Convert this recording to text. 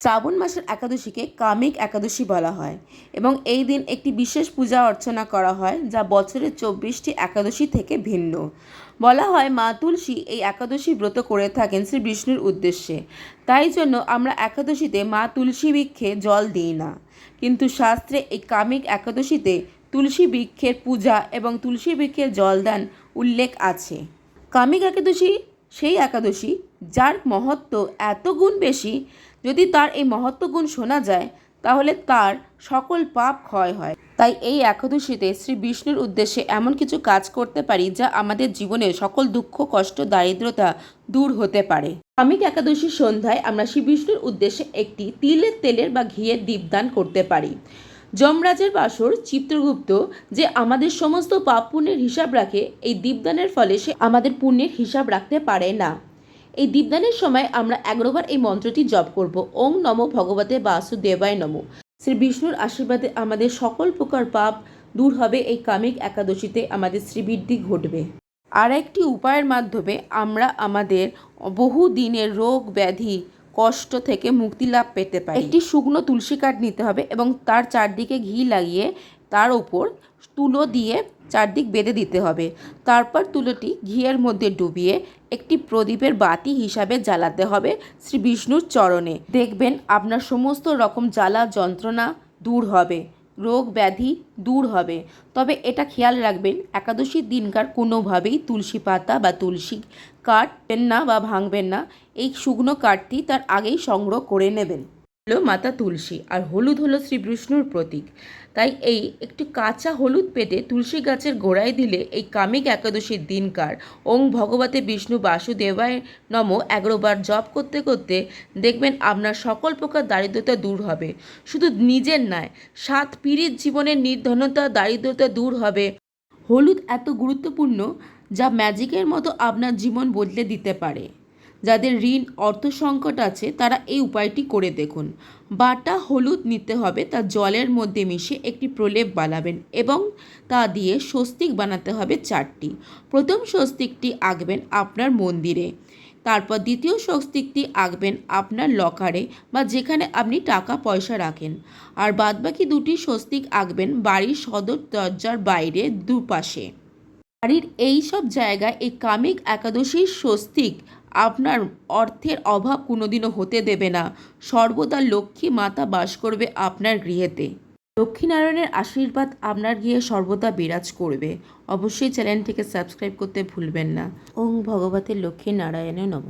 শ্রাবণ মাসের একাদশীকে কামিক একাদশী বলা হয় এবং এই দিন একটি বিশেষ পূজা অর্চনা করা হয় যা বছরের চব্বিশটি একাদশী থেকে ভিন্ন। বলা হয় মা তুলসী এই একাদশী ব্রত করে থাকেন শ্রী বিষ্ণুর উদ্দেশ্যে। তাই জন্য আমরা একাদশীতে মা তুলসী বৃক্ষে জল দিই না। কিন্তু শাস্ত্রে এই কামিক একাদশীতে তুলসী বৃক্ষের পূজা এবং তুলসী বৃক্ষের জলদান উল্লেখ আছে। কামিক একাদশী সেই একাদশী যার মহত্ব এত গুণ বেশি, যদি তার এই মহত্ব গুণ শোনা যায়, তাহলে তার সকল পাপ ক্ষয় হয়। তাই এই একাদশীতে শ্রী বিষ্ণুর উদ্দেশ্যে এমন কিছু কাজ করতে পারি যা আমাদের জীবনে সকল দুঃখ, কষ্ট, দারিদ্রতা দূর হতে পারে। কামিক একাদশীর সন্ধ্যায় আমরা শ্রী বিষ্ণুর উদ্দেশ্যে একটি তিলের তেলের বা ঘিয়ের দীপদান করতে পারি। যমরাজের বাসর চিত্রগুপ্ত যে আমাদের সমস্ত পাপ পুণ্যের হিসাব রাখে, এই দীপদানের ফলে সে আমাদের পুণ্যের হিসাব রাখতে পারে না। এই দীপদানের সময় আমরা এগারোবার এই মন্ত্রটি জপ করব। ওং নম ভগবতে বাসুদেবায় নম। শ্রী বিষ্ণুর আশীর্বাদে আমাদের সকল প্রকার পাপ দূর হবে। এই কামিক একাদশীতে আমাদের শ্রীবৃদ্ধি ঘটবে। আর একটি উপায়ের মাধ্যমে আমরা আমাদের বহু দিনের রোগ, ব্যাধি, কষ্ট থেকে মুক্তি লাভ পেতে পারি। একটি শুকনো তুলসী কাঠ নিতে হবে এবং তার চারদিকে ঘি লাগিয়ে তার ওপর তুলো দিয়ে চারদিক বেঁধে দিতে হবে। তারপর তুলোটি ঘিয়ের মধ্যে ডুবিয়ে একটি প্রদীপের বাতি হিসাবে জ্বালাতে হবে শ্রী বিষ্ণুর চরণে। দেখবেন আপনার সমস্ত রকম জ্বালা যন্ত্রণা দূর হবে, রোগ ব্যাধি দূর হবে। তবে এটা খেয়াল রাখবেন একাদশীর দিনকার কোনোভাবেই তুলসী পাতা বা তুলসী কাটবেন না বা ভাঙবেন না। এই শুকনো কাঠটি তার আগেই সংগ্রহ করে নেবেন। হলো মাতা তুলসী আর হলুদ হলো শ্রী বিষ্ণুর প্রতীক। তাই এই একটু কাঁচা হলুদ পেটে তুলসী গাছের গোড়ায় দিলে এই কামিক একাদশীর দিনকার। ওং ভগবতে বিষ্ণু বাসুদেবায় নম এগারোবার জপ করতে করতে দেখবেন আপনার সকল প্রকার দারিদ্রতা দূর হবে। শুধু নিজের নয়, সাত পীড়িত জীবনের নির্ধনতা, দারিদ্রতা দূর হবে। হলুদ এত গুরুত্বপূর্ণ যা ম্যাজিকের মতো আপনার জীবন বদলে দিতে পারে। যাদের ঋণ অর্থ সংকট আছে, তারা এই উপায়টি করে দেখুন। বাটা হলুদ নিতে হবে, তা জলের মধ্যে মিশে একটি প্রলেপ বানাবেন এবং তা দিয়ে স্বস্তিক বানাতে হবে চারটি। প্রথম স্বস্তিকটি আঁকবেন আপনার মন্দিরে। তারপর দ্বিতীয় স্বস্তিকটি আঁকবেন আপনার লকারে বা যেখানে আপনি টাকা পয়সা রাখেন। আর বাদবাকি দুটি স্বস্তিক আঁকবেন বাড়ির সদর দরজার বাইরে দুপাশে। বাড়ির এই সব জায়গায় এই কামিক একাদশীর স্বস্তিক আপনার অর্থের অভাব কোনোদিনও হতে দেবে না। সর্বদা লক্ষ্মী মাতা বাস করবে আপনার গৃহেতে। লক্ষ্মীনারায়ণের আশীর্বাদ আপনার গৃহে সর্বদা বিরাজ করবে। অবশ্যই চ্যানেলটিকে সাবস্ক্রাইব করতে ভুলবেন না। ওং ভগবতের লক্ষ্মী নারায়ণে নম।